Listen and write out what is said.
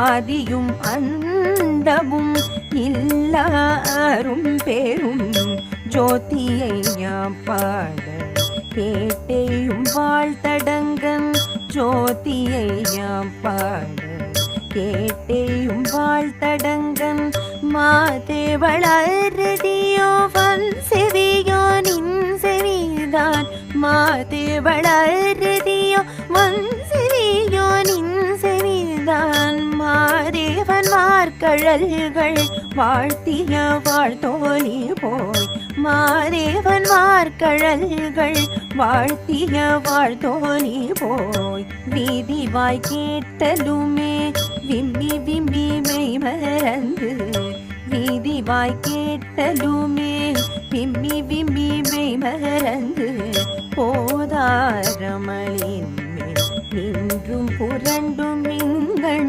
ஆதியும் அண்டமும் இல்லாரும் பெரும் ஜோதியை யாம் பாட கேட்டேயும் வாழ்த்தடங்கன் ஜோதியை யாம் பாட கேட்டேயும் வாழ்த்தடங்கன் மாதேவளரடியோ வன் செவியோ நின் செவிதான் மாதேவளரடியோ மாதேவன் மார்கழல்கள் வாழ்த்திய வாழ்த்தோலி போய். மாதேவன் மார்கழல்கள் வாழ்த்திய வாழ்த்தோலி போய். வீதி வாய் கேட்டலுமே விம்மி விம்மி மெய் மறந்து வீதி வாய் கேட்டலுமே விம்மி விம்மி மெய் மறந்து போதாரமளின் மேல் நின்றும் புரண்டும் எங்கள்